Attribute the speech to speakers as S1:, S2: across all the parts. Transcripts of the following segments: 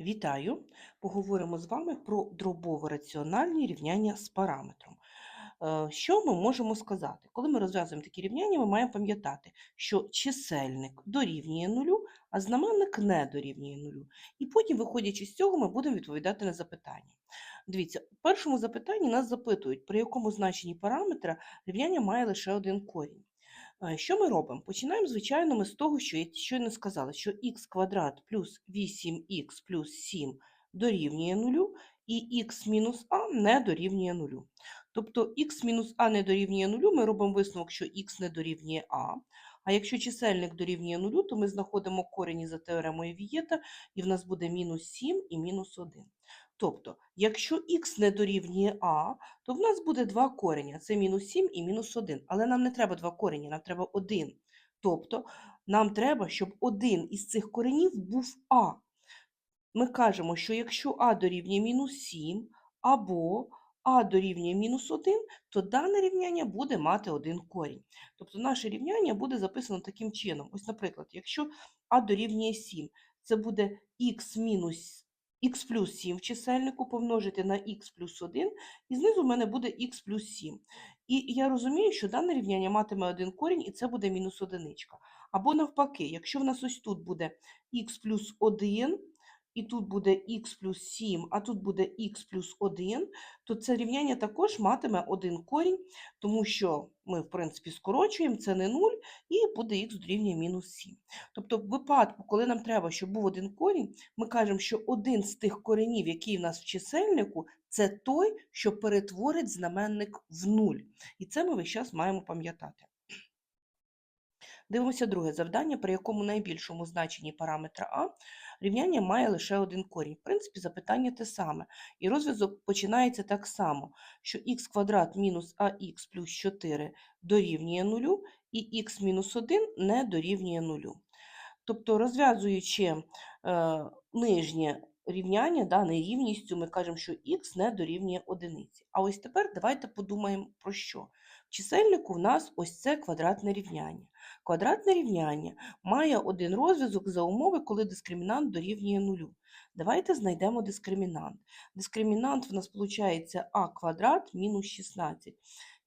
S1: Вітаю! Поговоримо з вами про дробово-раціональні рівняння з параметром. Е, Що ми можемо сказати? Коли ми розв'язуємо такі рівняння, ми маємо пам'ятати, що чисельник дорівнює нулю, а знаменник не дорівнює нулю. І потім, виходячи з цього, ми будемо відповідати на запитання. Дивіться, у першому запитанні нас запитують, при якому значенні параметра рівняння має лише один корінь. Що ми робимо? Починаємо, звичайно, ми з того, що я щойно сказала, що х квадрат плюс 8х плюс 7 дорівнює нулю, і х мінус а не дорівнює нулю. Тобто х мінус а не дорівнює нулю, ми робимо висновок, що х не дорівнює а. А якщо чисельник дорівнює нулю, то ми знаходимо корені за теоремою Вієта, і в нас буде мінус 7 і мінус 1. Тобто, якщо х не дорівнює а, то в нас буде два кореня. Це мінус 7 і мінус 1. Але нам не треба два корені, нам треба один. Тобто нам треба, щоб один із цих коренів був а. Ми кажемо, що якщо а дорівнює мінус 7 або а дорівнює мінус 1, то дане рівняння буде мати один корінь. Тобто наше рівняння буде записано таким чином. Ось, наприклад, якщо а дорівнює 7, це буде х мінус х плюс 7 в чисельнику помножити на х плюс 1, і знизу в мене буде х плюс 7. І я розумію, що дане рівняння матиме один корінь, і це буде мінус одиничка. Або навпаки, якщо в нас ось тут буде х плюс 1, і тут буде х плюс 7, а тут буде х плюс 1, то це рівняння також матиме один корінь, тому що ми, в принципі, скорочуємо, це не 0, і буде х дорівнює мінус 7. Тобто, в випадку, коли нам треба, щоб був один корінь, ми кажемо, що один з тих коренів, який в нас в чисельнику, це той, що перетворить знаменник в 0. І це ми весь час маємо пам'ятати. Дивимося друге завдання, при якому найбільшому значенні параметра А рівняння має лише один корінь. В принципі, запитання те саме. І розв'язок починається так само, що х квадрат мінус ах плюс 4 дорівнює нулю, і х мінус 1 не дорівнює нулю. Тобто, розв'язуючи е, нижнє рівняння, да, нерівністю, ми кажемо, що х не дорівнює одиниці. А ось тепер давайте подумаємо про що. В чисельнику в нас ось це квадратне рівняння. Квадратне рівняння має один розв'язок за умови, коли дискримінант дорівнює нулю. Давайте знайдемо дискримінант. Дискримінант в нас виходить а квадрат мінус 16.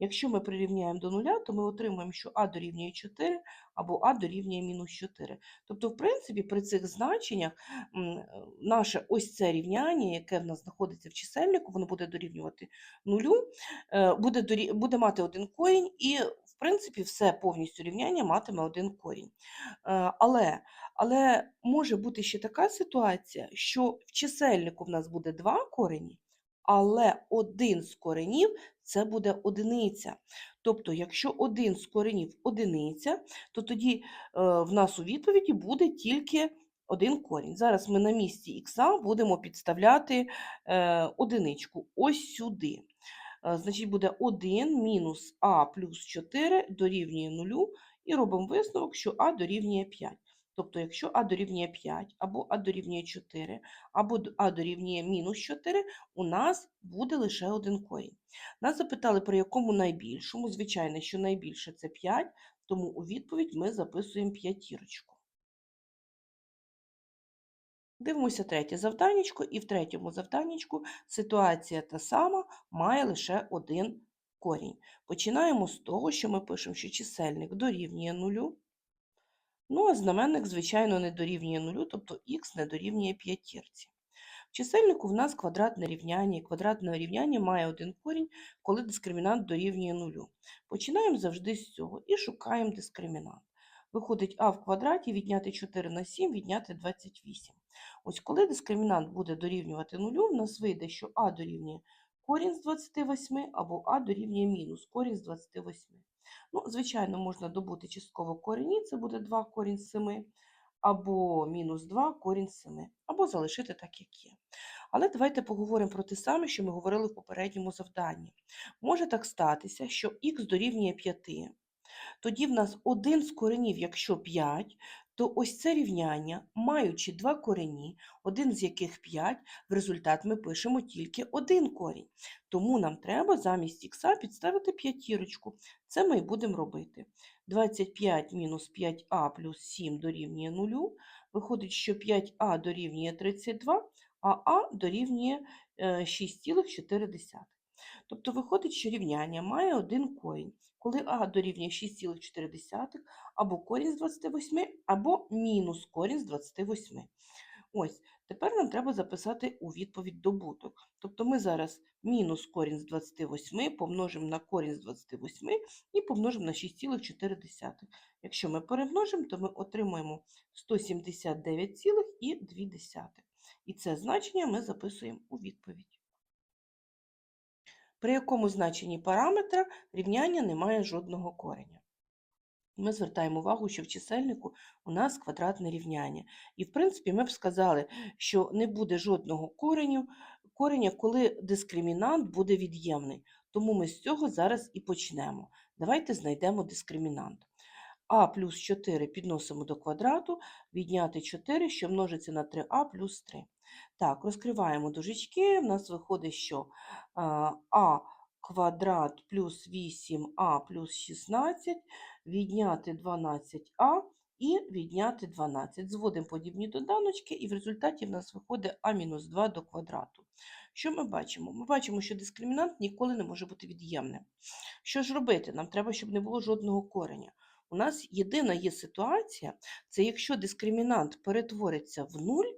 S1: Якщо ми прирівняємо до нуля, то ми отримаємо, що а дорівнює 4 або а дорівнює мінус 4. Тобто, в принципі, при цих значеннях наше ось це рівняння, яке в нас знаходиться в чисельнику, воно буде дорівнювати нулю, е, буде, дорі... буде мати один корінь, і, принципі, все повністю рівняння матиме один корінь. Е, але, але може бути ще така ситуація, що в чисельнику в нас буде два корені, але один з коренів це буде одиниця. Тобто, якщо один з коренів одиниця, то тоді е, в нас у відповіді буде тільки один корінь. Зараз ми на місці х будемо підставляти е, одиничку ось сюди. Е, значить, буде 1 мінус а плюс 4 дорівнює 0, і робимо висновок, що а дорівнює 5. Тобто, якщо а дорівнює 5, або а дорівнює 4, або а дорівнює мінус 4, у нас буде лише один корінь. Нас запитали, про якому найбільшому. Звичайно, що найбільше це 5, тому у відповідь ми записуємо п'ятірочку. Дивимося третє завданнячко, і в третьому завданнячку ситуація та сама має лише один корінь. Починаємо з того, що ми пишемо, що чисельник дорівнює нулю. Ну, а знаменник, звичайно, не дорівнює нулю, тобто х не дорівнює п'ятірці. В чисельнику в нас квадратне рівняння, і квадратне рівняння має один корінь, коли дискримінант дорівнює нулю. Починаємо завжди з цього і шукаємо дискримінант. Виходить а в квадраті відняти 4 на 7, відняти 28. Ось коли дискримінант буде дорівнювати нулю, в нас вийде, що а дорівнює корінь з 28 або а дорівнює мінус корінь з 28. Ну, Звичайно, можна добути частково корені, це буде 2 корінь з 7, або мінус 2 корінь з 7, або залишити так, як є. Але давайте поговоримо про те саме, що ми говорили в попередньому завданні. Може так статися, що х дорівнює 5, тоді в нас один з коренів, якщо 5, то ось це рівняння, маючи два корені, один з яких 5, в результат ми пишемо тільки один корінь. Тому нам треба замість х підставити п'ятірочку. Це ми і будемо робити. 25 мінус 5а плюс 7 дорівнює 0. Виходить, що 5а дорівнює 32, а а дорівнює е, 6,4. Тобто виходить, що рівняння має один корінь. Коли а дорівнює 6,4, або корінь з 28, або мінус корінь з 28. Ось, тепер нам треба записати у відповідь добуток. Тобто ми зараз мінус корінь з 28 помножимо на корінь з 28 і помножимо на 6,4. Якщо ми перемножимо, то ми отримуємо 179,2. І це значення ми записуємо у відповідь. При якому значенні параметра рівняння не має жодного кореня. Ми звертаємо увагу, що в чисельнику у нас квадратне рівняння. І, в принципі, ми б сказали, що не буде жодного кореню, кореня, коли дискримінант буде від'ємний. Тому ми з цього зараз і почнемо. Давайте знайдемо дискримінант. А плюс 4 підносимо до квадрату, відняти 4, що множиться на 3а плюс 3. Так, розкриваємо дужечки, в нас виходить, що а, а квадрат плюс 8а плюс 16, відняти 12а і відняти 12. Зводимо подібні доданочки, і в результаті в нас виходить а-2 до квадрату. Що ми бачимо? Ми бачимо, що дискримінант ніколи не може бути від'ємним. Що ж робити? Нам треба, щоб не було жодного кореня. У нас єдина є ситуація, це якщо дискримінант перетвориться в нуль,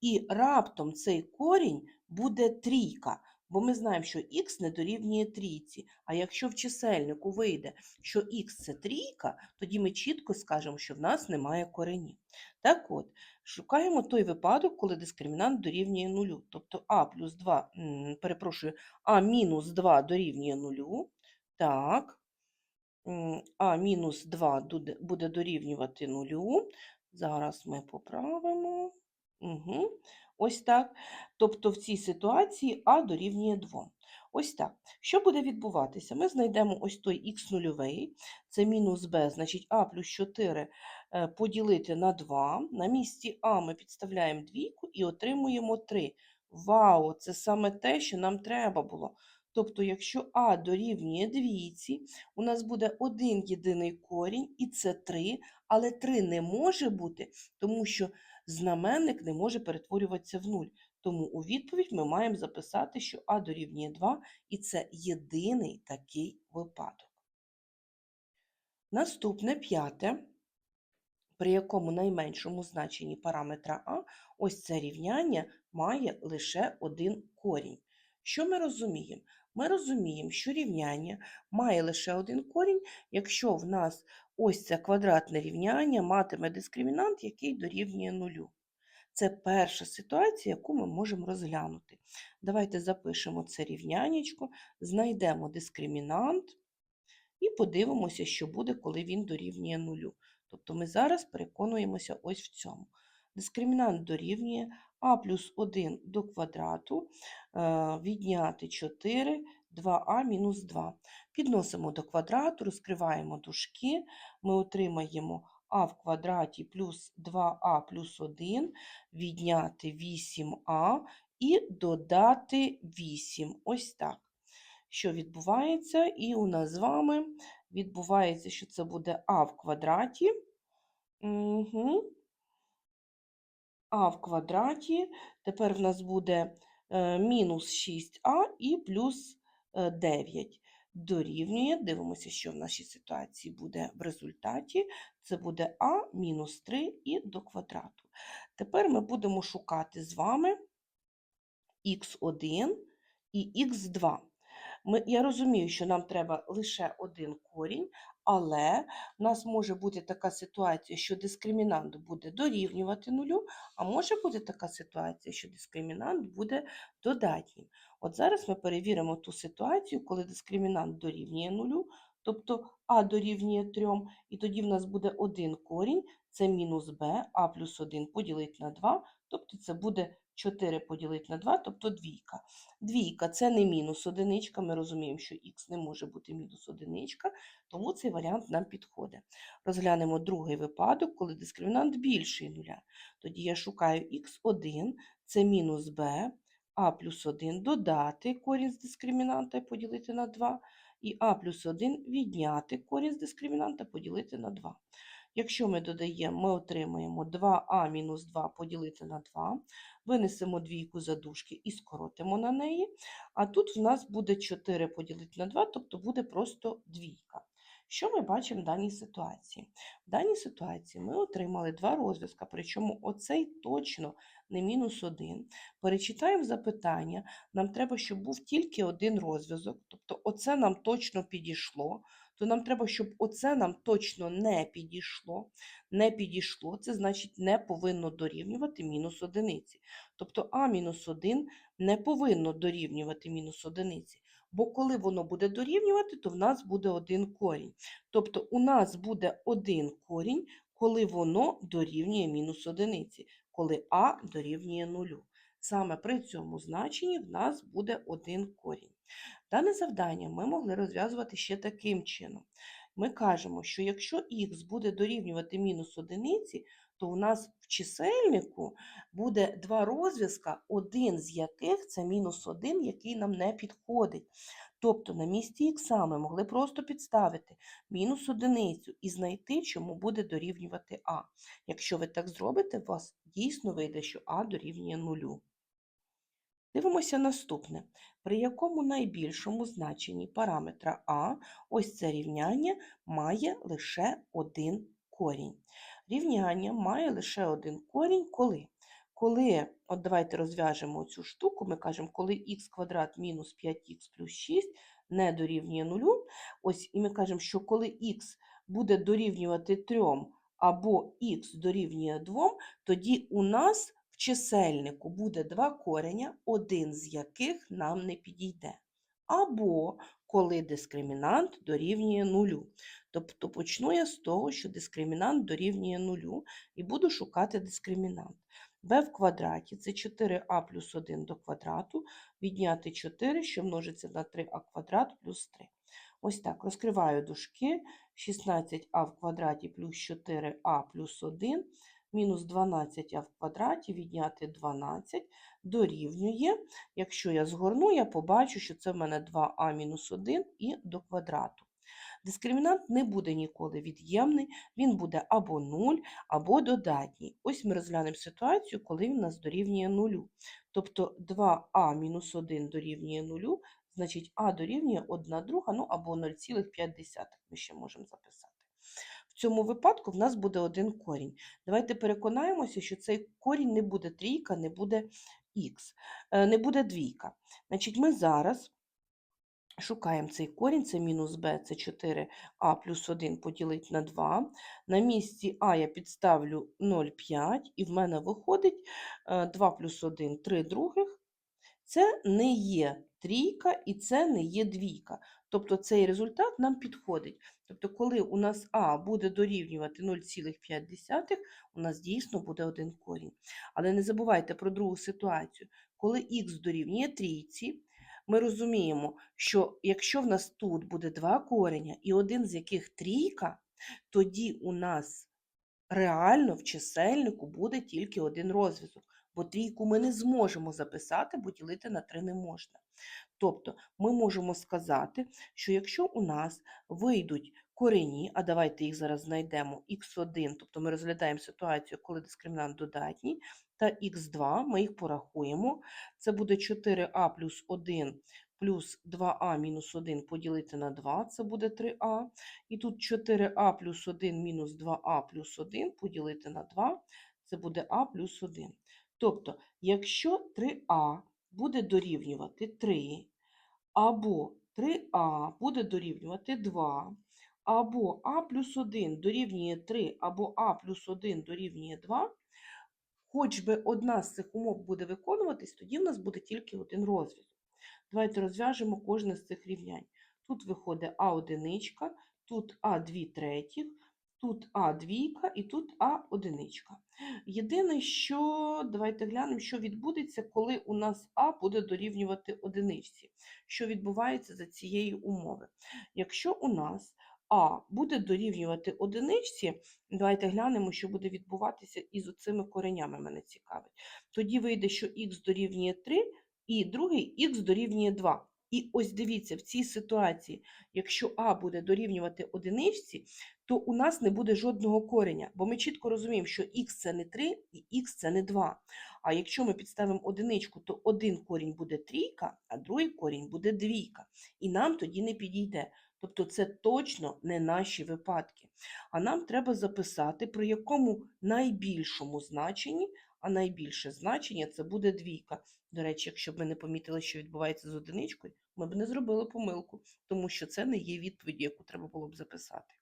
S1: і раптом цей корінь буде трійка. Бо ми знаємо, що х не дорівнює трійці. А якщо в чисельнику вийде, що х це трійка, тоді ми чітко скажемо, що в нас немає коренів. Так от, шукаємо той випадок, коли дискримінант дорівнює нулю. Тобто а плюс 2, перепрошую, а мінус 2 дорівнює нулю. Так. А мінус 2 буде дорівнювати нулю. Зараз ми поправимо. Угу. Ось так. Тобто в цій ситуації А дорівнює 2. Ось так. Що буде відбуватися? Ми знайдемо ось той х нульовий, це мінус b, значить а плюс 4 е, поділити на 2. На місці А ми підставляємо двійку і отримуємо 3. Вау, це саме те, що нам треба було. Тобто, якщо А дорівнює двійці, у нас буде один єдиний корінь, і це 3, але 3 не може бути, тому що знаменник не може перетворюватися в нуль. Тому у відповідь ми маємо записати, що А дорівнює 2, і це єдиний такий випадок. Наступне п'яте, при якому найменшому значенні параметра А ось це рівняння має лише один корінь. Що ми розуміємо? Ми розуміємо, що рівняння має лише один корінь, якщо в нас ось це квадратне рівняння матиме дискримінант, який дорівнює нулю. Це перша ситуація, яку ми можемо розглянути. Давайте запишемо це рівнянечко, знайдемо дискримінант і подивимося, що буде, коли він дорівнює нулю. Тобто ми зараз переконуємося ось в цьому. Дискримінант дорівнює а плюс 1 до квадрату, е, відняти 4, 2а мінус 2. Підносимо до квадрату, розкриваємо дужки, ми отримаємо а в квадраті плюс 2а плюс 1, відняти 8а і додати 8. Ось так. Що відбувається? І у нас з вами відбувається, що це буде а в квадраті. Угу. А в квадраті. Тепер в нас буде е, мінус 6а і плюс е, 9 дорівнює. Дивимося, що в нашій ситуації буде в результаті. Це буде а мінус 3 і до квадрату. Тепер ми будемо шукати з вами х1 і х2. Ми, я розумію, що нам треба лише один корінь, але в нас може бути така ситуація, що дискримінант буде дорівнювати нулю, а може бути така ситуація, що дискримінант буде додатнім. От зараз ми перевіримо ту ситуацію, коли дискримінант дорівнює нулю, тобто а дорівнює 3, і тоді в нас буде один корінь, це мінус b, а плюс 1 поділити на 2, тобто це буде 4 поділити на 2, тобто двійка. Двійка це не мінус одиничка, ми розуміємо, що х не може бути мінус одиничка, тому цей варіант нам підходить. Розглянемо другий випадок, коли дискримінант більший нуля. Тоді я шукаю х1, це мінус b, а плюс 1 додати корінь з дискримінанта і поділити на 2, і а плюс 1 відняти корінь з дискримінанта поділити на 2. Якщо ми додаємо, ми отримаємо 2а мінус 2 поділити на 2, винесемо двійку за дужки і скоротимо на неї. А тут в нас буде 4 поділити на 2, тобто буде просто двійка. Що ми бачимо в даній ситуації? В даній ситуації ми отримали два розв'язка, причому оцей точно не мінус 1. Перечитаємо запитання. Нам треба, щоб був тільки один розв'язок, тобто оце нам точно підійшло, то нам треба, щоб оце нам точно не підійшло. Не підійшло, це значить не повинно дорівнювати мінус одиниці. Тобто а мінус 1 не повинно дорівнювати мінус одиниці. Бо коли воно буде дорівнювати, то в нас буде один корінь. Тобто у нас буде один корінь, коли воно дорівнює мінус одиниці, коли а дорівнює нулю. Саме при цьому значенні в нас буде один корінь. Дане завдання ми могли розв'язувати ще таким чином. Ми кажемо, що якщо х буде дорівнювати мінус одиниці, то у нас в чисельнику буде два розв'язка, один з яких це мінус 1, який нам не підходить. Тобто на місці х ми могли просто підставити мінус одиницю і знайти, чому буде дорівнювати а. Якщо ви так зробите, у вас дійсно вийде, що а дорівнює нулю. Дивимося наступне. При якому найбільшому значенні параметра а ось це рівняння має лише один корінь. Рівняння має лише один корінь, коли? Коли, от давайте розв'яжемо цю штуку, ми кажемо, коли х квадрат мінус 5х плюс 6 не дорівнює нулю, ось і ми кажемо, що коли х буде дорівнювати 3 або х дорівнює 2, тоді у нас в чисельнику буде два кореня, один з яких нам не підійде. Або коли дискримінант дорівнює нулю. Тобто почну я з того, що дискримінант дорівнює нулю, і буду шукати дискримінант. b в квадраті це 4а плюс 1 до квадрату, відняти 4, що множиться на 3а квадрат плюс 3. Ось так, розкриваю дужки, 16а в квадраті плюс 4а плюс 1, мінус 12а в квадраті, відняти 12, дорівнює. Якщо я згорну, я побачу, що це в мене 2а мінус 1 і до квадрату. Дискримінант не буде ніколи від'ємний, він буде або 0, або додатній. Ось ми розглянемо ситуацію, коли він у нас дорівнює 0. Тобто 2а мінус 1 дорівнює 0, значить а дорівнює 1 друга, ну або 0,5 ми ще можемо записати. В цьому випадку в нас буде один корінь. Давайте переконаємося, що цей корінь не буде трійка, не буде х, не буде двійка. Значить, ми зараз шукаємо цей корінь, це мінус b, це 4а плюс 1 поділити на 2. На місці а я підставлю 0,5, і в мене виходить 2 плюс 1 3 других. Це не є трійка і це не є двійка. Тобто цей результат нам підходить. Тобто, коли у нас А буде дорівнювати 0,5, у нас дійсно буде один корінь. Але не забувайте про другу ситуацію. Коли х дорівнює трійці, ми розуміємо, що якщо в нас тут буде два кореня, і один з яких трійка, тоді у нас реально в чисельнику буде тільки один розв'язок бо трійку ми не зможемо записати, бо ділити на три не можна. Тобто ми можемо сказати, що якщо у нас вийдуть корені, а давайте їх зараз знайдемо, х1, тобто ми розглядаємо ситуацію, коли дискримінант додатній, та х2, ми їх порахуємо. Це буде 4а плюс 1 плюс 2а мінус 1 поділити на 2, це буде 3а. І тут 4а плюс 1 мінус 2а плюс 1 поділити на 2, це буде а плюс 1. Тобто, якщо 3а буде дорівнювати 3, або 3а буде дорівнювати 2, або а плюс 1 дорівнює 3, або а плюс 1 дорівнює 2, хоч би одна з цих умов буде виконуватись, тоді в нас буде тільки один розв'язок. Давайте розв'яжемо кожне з цих рівнянь. Тут виходить а одиничка, тут а 2 третіх, Тут А двійка і тут А одиничка. Єдине, що давайте глянемо, що відбудеться, коли у нас А буде дорівнювати одиничці. Що відбувається за цієї умови? Якщо у нас А буде дорівнювати одиничці, давайте глянемо, що буде відбуватися із оцими коренями, мене цікавить. Тоді вийде, що х дорівнює 3, і другий х дорівнює 2. І ось дивіться, в цій ситуації, якщо А буде дорівнювати одиничці, то у нас не буде жодного кореня, бо ми чітко розуміємо, що х це не 3 і х це не 2. А якщо ми підставимо одиничку, то один корінь буде трійка, а другий корінь буде двійка. І нам тоді не підійде. Тобто це точно не наші випадки. А нам треба записати, при якому найбільшому значенні, а найбільше значення це буде двійка. До речі, якщо б ми не помітили, що відбувається з одиничкою, ми б не зробили помилку, тому що це не є відповідь, яку треба було б записати.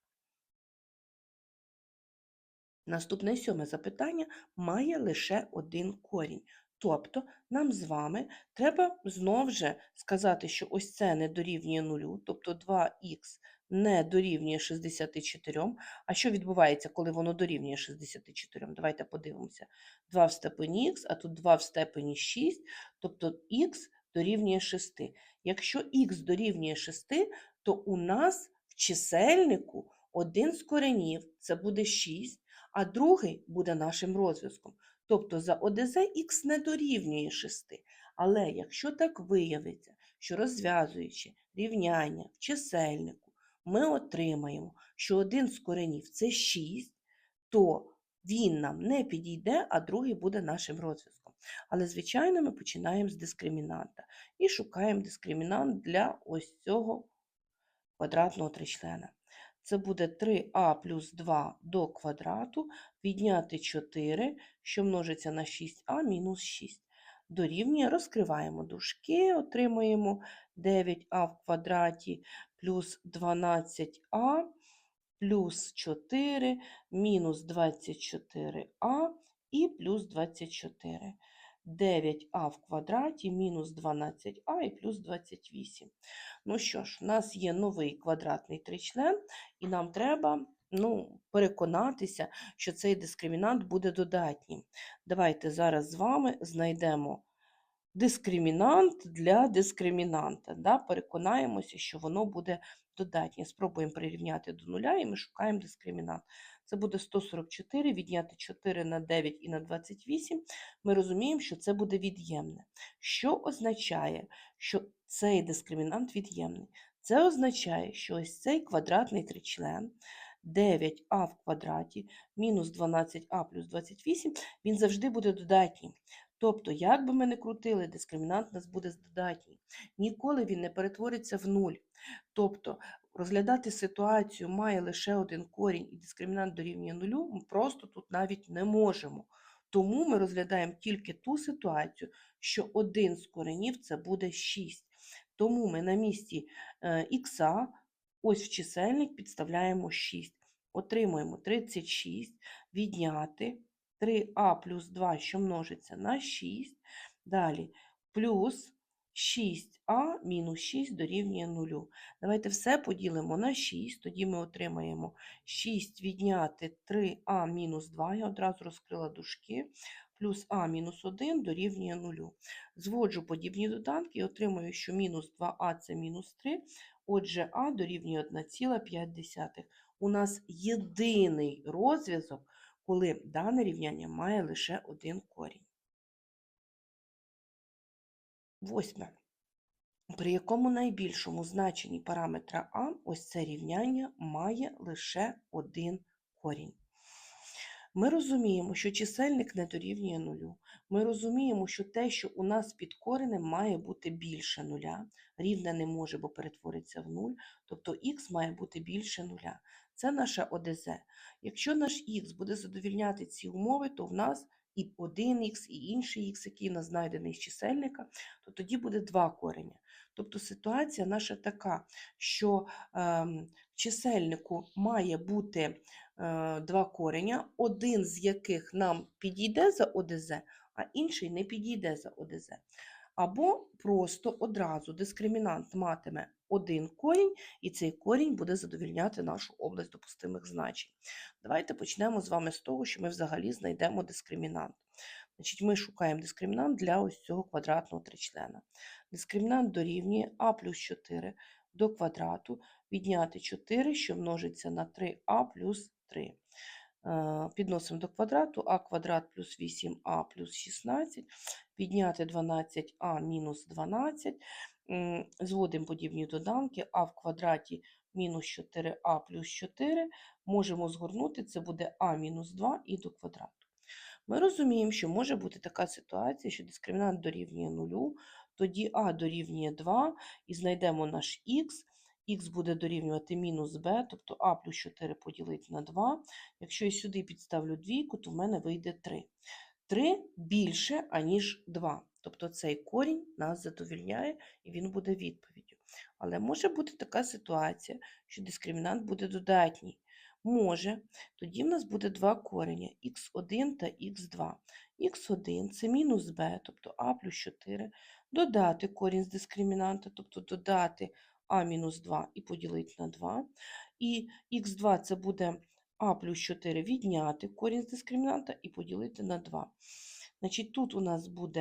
S1: Наступне сьоме запитання має лише один корінь. Тобто нам з вами треба знов же сказати, що ось це не дорівнює нулю, тобто 2х не дорівнює 64. А що відбувається, коли воно дорівнює 64? Давайте подивимося. 2 в степені х, а тут 2 в степені 6, тобто х дорівнює 6. Якщо х дорівнює 6, то у нас в чисельнику один з коренів, це буде 6, а другий буде нашим розв'язком. Тобто за ОДЗ х не дорівнює 6. Але якщо так виявиться, що розв'язуючи рівняння в чисельнику, ми отримаємо, що один з коренів це 6, то він нам не підійде, а другий буде нашим розв'язком. Але, звичайно, ми починаємо з дискримінанта і шукаємо дискримінант для ось цього квадратного тричлена. Це буде 3а плюс 2 до квадрату, відняти 4, що множиться на 6а мінус 6. Дорівнює, розкриваємо дужки, отримуємо 9а в квадраті плюс 12а плюс 4 мінус 24а і плюс 24. 9а в квадраті мінус 12а і плюс 28. Ну що ж, у нас є новий квадратний тричлен, і нам треба ну, переконатися, що цей дискримінант буде додатнім. Давайте зараз з вами знайдемо дискримінант для дискримінанта. Да? Переконаємося, що воно буде додатнє. Спробуємо прирівняти до нуля, і ми шукаємо дискримінант. Це буде 144, відняти 4 на 9 і на 28. Ми розуміємо, що це буде від'ємне. Що означає, що цей дискримінант від'ємний? Це означає, що ось цей квадратний тричлен 9а в квадраті мінус 12а плюс 28, він завжди буде додатнім. Тобто, як би ми не крутили, дискримінант нас буде додатній. Ніколи він не перетвориться в нуль. Тобто, розглядати ситуацію має лише один корінь і дискримінант дорівнює нулю, ми просто тут навіть не можемо. Тому ми розглядаємо тільки ту ситуацію, що один з коренів це буде 6. Тому ми на місці х ось в чисельник підставляємо 6. Отримуємо 36, відняти 3а плюс 2, що множиться на 6. Далі плюс 6а мінус 6 дорівнює 0. Давайте все поділимо на 6, тоді ми отримаємо 6 відняти 3а мінус 2, я одразу розкрила дужки, плюс а мінус 1 дорівнює 0. Зводжу подібні доданки і отримую, що мінус 2а це мінус 3, отже, а дорівнює 1,5. У нас єдиний розв'язок, коли дане рівняння має лише один корінь. Восьме. При якому найбільшому значенні параметра А ось це рівняння має лише один корінь. Ми розуміємо, що чисельник не дорівнює нулю. Ми розуміємо, що те, що у нас під коренем, має бути більше нуля. Рівне не може, бо перетвориться в нуль, тобто х має бути більше нуля. Це наша ОДЗ. Якщо наш х буде задовільняти ці умови, то в нас і один х, і інший х, який нас знайдений з чисельника, то тоді буде два кореня. Тобто ситуація наша така, що в чисельнику має бути два кореня, один з яких нам підійде за ОДЗ, а інший не підійде за ОДЗ. Або просто одразу дискримінант матиме один корінь, і цей корінь буде задовільняти нашу область допустимих значень. Давайте почнемо з вами з того, що ми взагалі знайдемо дискримінант. Значить, Ми шукаємо дискримінант для ось цього квадратного тричлена. Дискримінант дорівнює а плюс 4 до квадрату, відняти 4, що множиться на 3а плюс 3. Е, підносимо до квадрату а квадрат плюс 8а плюс 16, підняти 12а мінус 12, зводимо подібні доданки, а в квадраті мінус 4а плюс 4 можемо згорнути, це буде а мінус 2 і до квадрату. Ми розуміємо, що може бути така ситуація, що дискримінант дорівнює 0, тоді а дорівнює 2 і знайдемо наш х, х буде дорівнювати мінус b, тобто а плюс 4 поділити на 2. Якщо я сюди підставлю двійку, то в мене вийде 3. 3 більше, аніж 2. Тобто цей корінь нас задовільняє і він буде відповіддю. Але може бути така ситуація, що дискримінант буде додатній. Може, тоді в нас буде два кореня х1 та х2. х1 це мінус b, тобто а плюс 4, додати корінь з дискримінанта, тобто додати а мінус 2 і поділити на 2. І х2 це буде а плюс 4 відняти корінь з дискримінанта і поділити на 2. Значить, тут у нас буде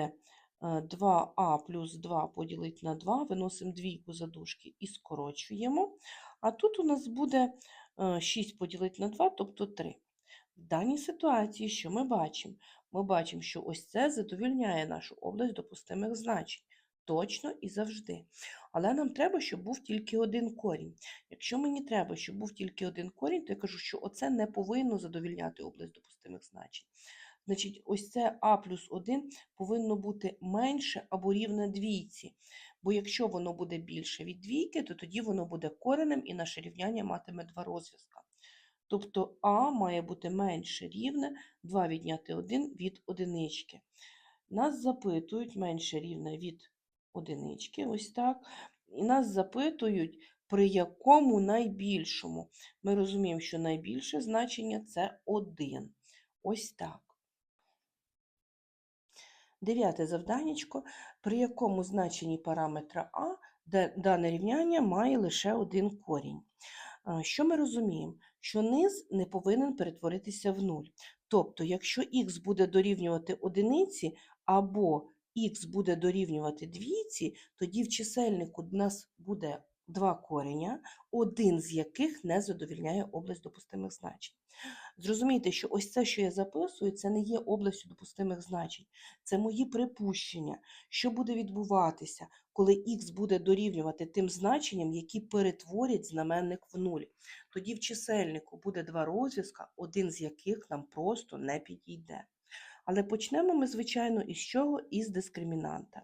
S1: е, 2а плюс 2 поділити на 2, виносимо двійку за дужки і скорочуємо. А тут у нас буде е, 6 поділити на 2, тобто 3. В даній ситуації, що ми бачимо? Ми бачимо, що ось це задовільняє нашу область допустимих значень. Точно і завжди. Але нам треба, щоб був тільки один корінь. Якщо мені треба, щоб був тільки один корінь, то я кажу, що оце не повинно задовільняти область допустимих значень. Значить, ось це а плюс 1 повинно бути менше або рівне двійці. Бо якщо воно буде більше від двійки, то тоді воно буде коренем і наше рівняння матиме два розв'язка. Тобто а має бути менше рівне 2 відняти 1 від одинички. Нас запитують менше рівне від одинички, ось так. І нас запитують, при якому найбільшому. Ми розуміємо, що найбільше значення це 1. Ось так. Дев'яте завданнячко, при якому значенні параметра А дане рівняння має лише один корінь. Що ми розуміємо? Що низ не повинен перетворитися в нуль. Тобто, якщо х буде дорівнювати одиниці або х буде дорівнювати двійці, тоді в чисельнику в нас буде два кореня, один з яких не задовільняє область допустимих значень. Зрозумійте, що ось це, що я записую, це не є областю допустимих значень. Це мої припущення, що буде відбуватися, коли х буде дорівнювати тим значенням, які перетворять знаменник в нуль. Тоді в чисельнику буде два розв'язка, один з яких нам просто не підійде. Але почнемо ми, звичайно, із чого? Із дискримінанта.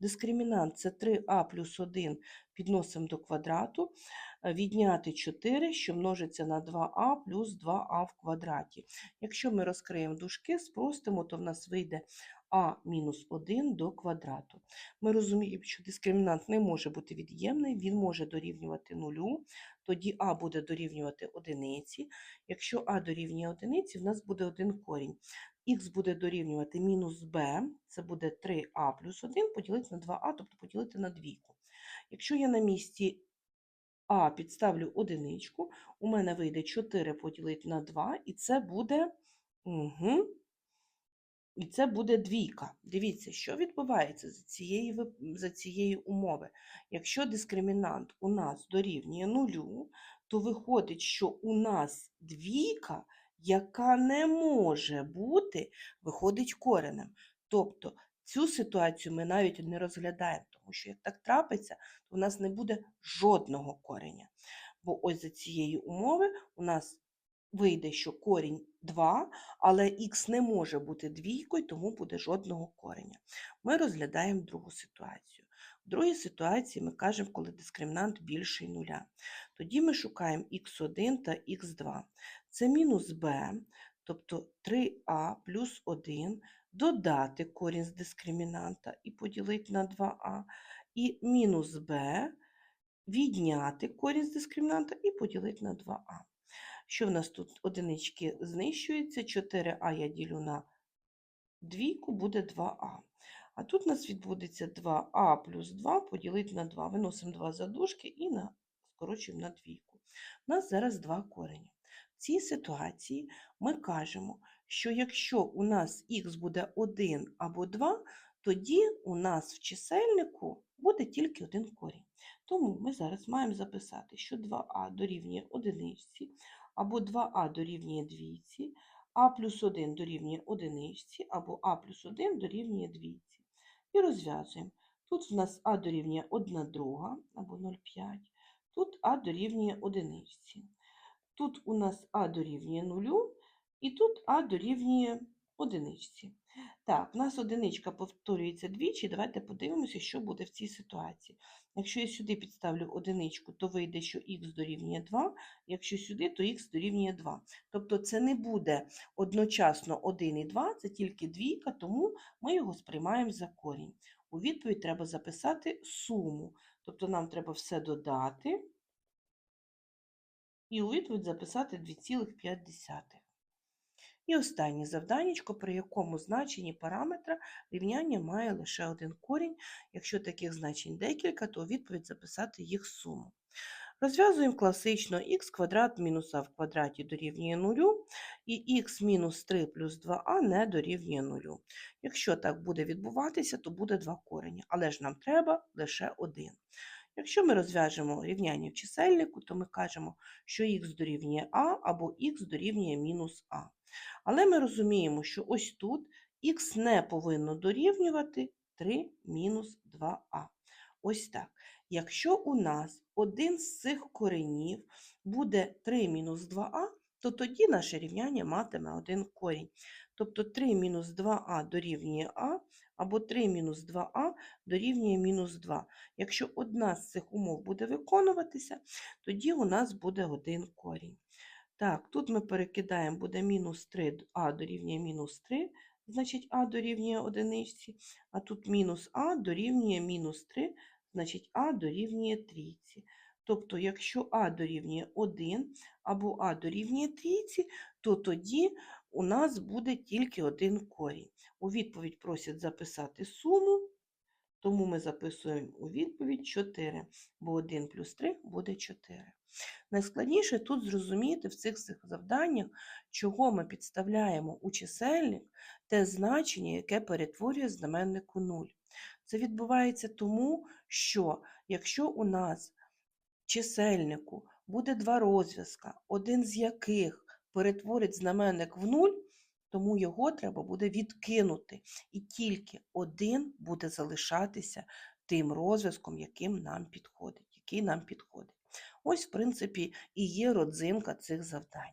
S1: Дискримінант це 3а плюс 1 підносимо до квадрату, відняти 4, що множиться на 2а плюс 2а в квадраті. Якщо ми розкриємо дужки, спростимо, то в нас вийде а мінус 1 до квадрату. Ми розуміємо, що дискримінант не може бути від'ємний, він може дорівнювати нулю, тоді а буде дорівнювати одиниці. Якщо а дорівнює одиниці, в нас буде один корінь. Х буде дорівнювати мінус b, це буде 3а плюс 1 поділити на 2а, тобто поділити на двійку. Якщо я на місці а підставлю одиничку, у мене вийде 4 поділити на 2, і це буде, угу, і це буде двійка. Дивіться, що відбувається за цієї, за цієї умови. Якщо дискримінант у нас дорівнює нулю, то виходить, що у нас двійка, яка не може бути, виходить коренем. Тобто цю ситуацію ми навіть не розглядаємо, тому що як так трапиться, то у нас не буде жодного кореня. Бо ось за цієї умови у нас вийде, що корінь 2, але х не може бути двійкою, тому буде жодного кореня. Ми розглядаємо другу ситуацію. В другій ситуації ми кажемо, коли дискримінант більший нуля. Тоді ми шукаємо х1 та х2. Це мінус b, тобто 3а плюс 1, додати корінь з дискримінанта і поділити на 2а, і мінус b відняти корінь з дискримінанта і поділити на 2а. Що в нас тут одинички знищуються, 4а я ділю на двійку, буде 2а. А тут у нас відбудеться 2а плюс 2 поділити на 2. Виносимо 2 задушки і на, скорочуємо на двійку. У нас зараз два корені. Цій ситуації ми кажемо, що якщо у нас х буде 1 або 2, тоді у нас в чисельнику буде тільки один корінь. Тому ми зараз маємо записати, що 2а дорівнює одиниці, або 2а дорівнює двійці, а плюс 1 дорівнює одиничці, або а плюс 1 дорівнює двійці. І розв'язуємо. Тут в нас а дорівнює 1 друга, або 0,5. тут а дорівнює одиниці. Тут у нас а дорівнює нулю, і тут а дорівнює одиничці. Так, у нас одиничка повторюється двічі. Давайте подивимося, що буде в цій ситуації. Якщо я сюди підставлю одиничку, то вийде, що х дорівнює 2, якщо сюди, то х дорівнює 2. Тобто це не буде одночасно 1 і 2, це тільки двійка, тому ми його сприймаємо за корінь. У відповідь треба записати суму. Тобто нам треба все додати і у відповідь записати 2,5. І останнє завданнячко, при якому значенні параметра рівняння має лише один корінь. Якщо таких значень декілька, то у відповідь записати їх суму. Розв'язуємо класично х квадрат мінус а в квадраті дорівнює 0, і х мінус 3 плюс 2а не дорівнює 0. Якщо так буде відбуватися, то буде два корені, але ж нам треба лише один. Якщо ми розв'яжемо рівняння в чисельнику, то ми кажемо, що х дорівнює а або х дорівнює мінус а. Але ми розуміємо, що ось тут х не повинно дорівнювати 3 мінус 2а. Ось так. Якщо у нас один з цих коренів буде 3 мінус 2а, то тоді наше рівняння матиме один корінь. Тобто 3 мінус 2а дорівнює а, або 3 мінус 2а дорівнює мінус 2. Якщо одна з цих умов буде виконуватися, тоді у нас буде один корінь. Так, тут ми перекидаємо, буде мінус 3а дорівнює мінус 3, значить а дорівнює одиниці, а тут мінус а дорівнює мінус 3, значить а дорівнює трійці. Тобто, якщо а дорівнює 1 або а дорівнює трійці, то тоді у нас буде тільки один корінь. У відповідь просять записати суму, тому ми записуємо у відповідь 4, бо 1 плюс 3 буде 4. Найскладніше тут зрозуміти в цих завданнях, чого ми підставляємо у чисельник те значення, яке перетворює знаменник у 0. Це відбувається тому, що якщо у нас чисельнику буде два розв'язка, один з яких перетворить знаменник в нуль, тому його треба буде відкинути. І тільки один буде залишатися тим розв'язком, яким нам підходить, який нам підходить. Ось, в принципі, і є родзинка цих завдань.